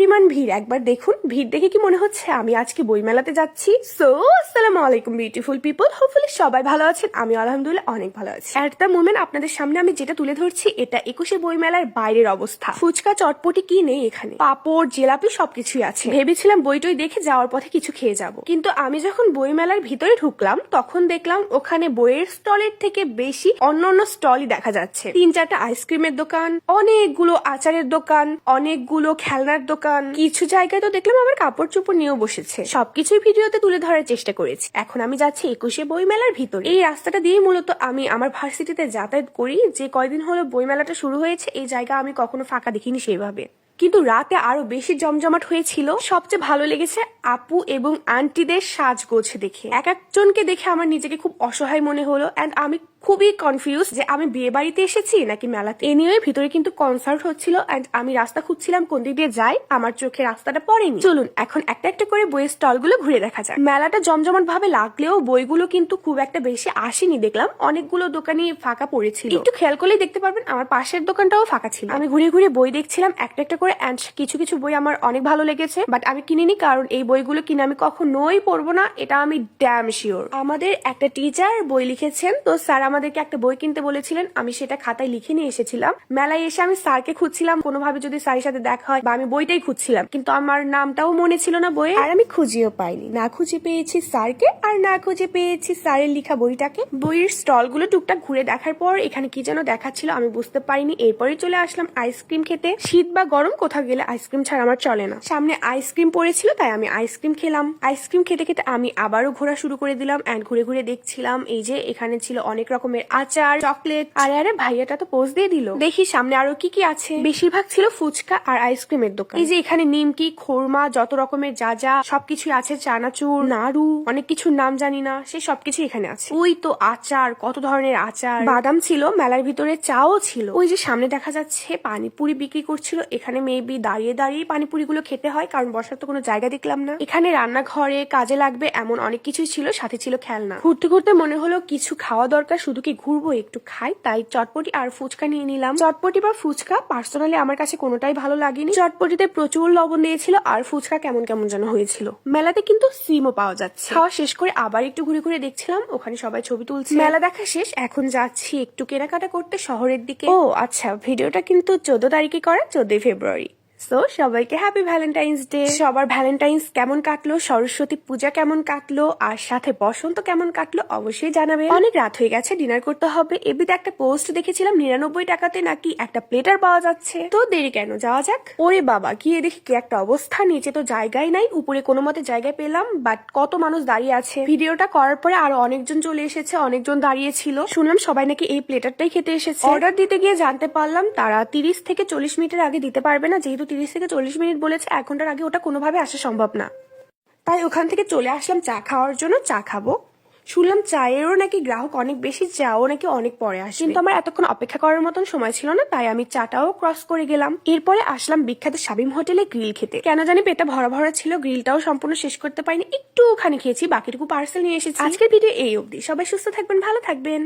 পরিমাণ ভিড়। একবার দেখুন, ভিড় দেখে কি মনে হচ্ছে? আমি আজকে বইমেলাতে যাচ্ছি। সো আসসালামু আলাইকুম বিউটিফুল পিপল হোপফুলি সবাই ভালো আছেন। আমি আলহামদুলিল্লাহ অনেক ভালো আছি। অ্যাট দ্য মোমেন্ট আপনাদের সামনে আমি যেটা তুলে ধরছি, এটা একুশে বইমেলার বাইরের অবস্থা। ফুচকা, চটপটি কি নেই এখানে? পাপড়, জেলাপি সবকিছুই আছে। ভেবেছিলাম বইটই দেখে যাওয়ার পথে কিছু খেয়ে যাব। কিন্তু আমি যখন বইমেলার ভিতরে ঢুকলাম, তখন দেখলাম ওখানে বইয়ের স্টলের থেকে বেশি অন্য অন্য স্টলই দেখা যাচ্ছে। তিন চারটা আইসক্রিমের দোকান, অনেকগুলো আচারের দোকান, অনেকগুলো খেলনার দোকান কিছু জায়গায় তো দেখলাম আমার কাপড় চোপড় নিয়েও বসেছে। সবকিছুই ভিডিওতে তুলে ধরার চেষ্টা করেছি। এখন আমি যাচ্ছি একুশে বইমেলার ভিতরে। এই রাস্তাটা দিয়ে মূলত আমি আমার ভার্সিটিতে যাতায়াত করি। যে কয়দিন হলো বইমেলাটা শুরু হয়েছে, এই জায়গা আমি কখনো ফাঁকা দেখিনি সেইভাবে কিন্তু রাতে আরও বেশি জমজমাট হয়েছিল। সবচেয়ে ভালো লেগেছে আপু এবং আন্টিদের সাজগোছ দেখে। এক একজনকে দেখে আমার নিজেকে খুব অসহায় মনে হলো। এন্ড আমি খুবই কনফিউজ যে আমি বিয়ে বাড়িতে এসেছি নাকি মেলাতে। এ নিয়ে ভিতরে কিন্তু কনসার্ট হচ্ছিল এন্ড আমি রাস্তা খুঁজছিলাম কোন দিক দিয়ে যাই, আমার চোখে রাস্তাটা পড়েনি। চলুন, এখন একটা একটা করে বইয়ের স্টলগুলো ঘুরে দেখা যায় মেলাটা জমজমাট ভাবে লাগলেও বইগুলো কিন্তু খুব একটা বেশি আসেনি দেখলাম। অনেকগুলো দোকানই ফাঁকা পড়েছিল। একটু খেয়াল করলেই দেখতে পারবেন আমার পাশের দোকানটাও ফাঁকা ছিল। আমি ঘুরে ঘুরে বই দেখছিলাম একটা একটা করে অ্যান্ড কিছু কিছু বই আমার অনেক ভালো লেগেছে বাট আমি কিনিনি কারণ এই বইগুলো কিনে আমি কখনোই পড়ব না, এটা আমি ড্যাম শিওর আমাদের একটা টিচার বই লিখেছেন, তো স্যার আমাদেরকে একটা বই কিনতে বলেছিলেন, আমি সেটা খাতায় লিখে নিয়ে এসেছিলাম। মেলায় এসে আমি স্যারকে খুঁজছিলাম, কোনোভাবে যদি স্যারের সাথে দেখা হয় বা আমি বইটাই খুঁজছিলাম। কিন্তু আমার নামটাও মনে ছিল না বইয়ে। আর আমি খুঁজেও পাইনি। না খুঁজে পেয়েছি স্যারকে আর না খুঁজে পেয়েছি স্যারের লেখা বইটাকে। বইয়ের স্টলগুলো টুকটাক ঘুরে দেখার পর এখানে কি যেন দেখাচ্ছিল আমি বুঝতে পারিনি। এরপরে চলে আসলাম আইসক্রিম খেতে। শীত বা গরম, কোথাও গেলে আইসক্রিম ছাড়া আমার চলে না। সামনে আইসক্রিম পড়েছিল, তাই আমি আইসক্রিম খেলাম। আইসক্রিম খেতে খেতে আমি আবারও ঘোরা শুরু করে দিলাম অ্যান্ড ঘুরে ঘুরে দেখছিলাম। এই যে এখানে ছিল অনেক রকমের আচার, চকলেট। আরে আরে, ভাইয়াটা তো পোজ দিয়ে দিল। দেখি সামনে আরও কি কি আছে। বেশিরভাগ ছিল ফুচকা আর আইসক্রিমের দোকান। এই যে এখানে নিমকি, খোরমা, যত রকমের যা যা সবকিছু আছে, চানাচুর, নাড়ু, অনেক কিছুর নাম জানি না, সে সবকিছু এখানে আছে। ওই তো আচার, কত ধরনের আচার। বাদাম ছিল, মেলার ভিতরে চাও ছিল। ওই যে সামনে দেখা যাচ্ছে, পানিপুরি বিক্রি করছিল। এখানে মেবি দাঁড়িয়ে দাঁড়িয়ে পানিপুরি গুলো খেতে হয়, কারণ বসার তো কোনো জায়গা দেখলাম না। এখানে রান্নাঘরে কাজে লাগবে এমন অনেক কিছুই ছিল, সাথে ছিল খেলনা। ঘুরতে ঘুরতে মনে হলো কিছু খাওয়া দরকার শুধু কি ঘুরবো, একটু খাই। তাই চটপটি আর ফুচকা নিয়ে নিলাম। চটপটি বা ফুচকা পার্সোনালি আমার কাছে কোনোটাই ভালো লাগেনি। চটপটিতে প্রচুর লবণ দিয়েছিল আর ফুচকা কেমন কেমন যেন হয়েছিল। মেলাতে কিন্তু সিমও পাওয়া যাচ্ছে। খাওয়া শেষ করে আবার একটু ঘুরে ঘুরে দেখছিলাম, ওখানে সবাই ছবি তুলছে। মেলা দেখা শেষ, এখন যাচ্ছি একটু কেনাকাটা করতে শহরের দিকে। ও আচ্ছা ভিডিওটা কিন্তু চোদ্দ তারিখে করা, চোদ্দই ফেব্রুয়ারি। সো সবাইকে হ্যাপি ভ্যালেন্টাইন্স ডে সবার ভ্যালেন্টাইন্স কেমন কাটলো? সরস্বতী পূজা কেমন কাটলো? আর সাথে বসন্ত কেমন কাটলো? অবশ্যই জানাবে অনেক রাত হয়ে গেছে ডিনার করতে হবে। এবিতে একটা পোস্ট দেখেছিলাম নিরানব্বই টাকাতে নাকি একটা প্লেটার পাওয়া যাচ্ছে। তো দেরি কেন? যাওয়া যাক। ওরে বাবা গিয়ে দেখি কি একটা অবস্থা। নিচে তো জায়গায় নাই উপরে কোনো মতে জায়গায় পেলাম বাট কত মানুষ দাঁড়িয়ে আছে। ভিডিওটা করার পরে আরও অনেকজন চলে এসেছে অনেকজন দাঁড়িয়ে ছিল শুনলাম সবাই নাকি এই প্লেটারটাই খেতে এসেছে। অর্ডার দিতে গিয়ে জানতে পারলাম তারা তিরিশ থেকে চল্লিশ মিনিটের আগে দিতে পারবে না যেহেতু তিরিশ থেকে চল্লিশ মিনিট বলেছে এক ঘণ্টার আগে ওটা কোনোভাবে আসা সম্ভব না। তাই ওখান থেকে চলে আসলাম চা খাওয়ার জন্য, চা খাব। শুনলাম চায়েরও নাকি গ্রাহক অনেক বেশি, চাও নাকি অনেক পরে আসে কিন্তু আমার এতক্ষণ অপেক্ষা করার মতন সময় ছিল না, তাই আমি চাটাও ক্রস করে গেলাম। এরপরে আসলাম বিখ্যাত শাবিম হোটেলে গ্রিল খেতে। কেন জানি পেটা ভরা ভরা ছিল, গ্রিলটাও সম্পূর্ণ শেষ করতে পারিনি, একটুখানি খেয়েছি, বাকিটুকু পার্সেল নিয়ে এসেছি। আজকের ভিডিও এই অবধি। সবাই সুস্থ থাকবেন, ভালো থাকবেন।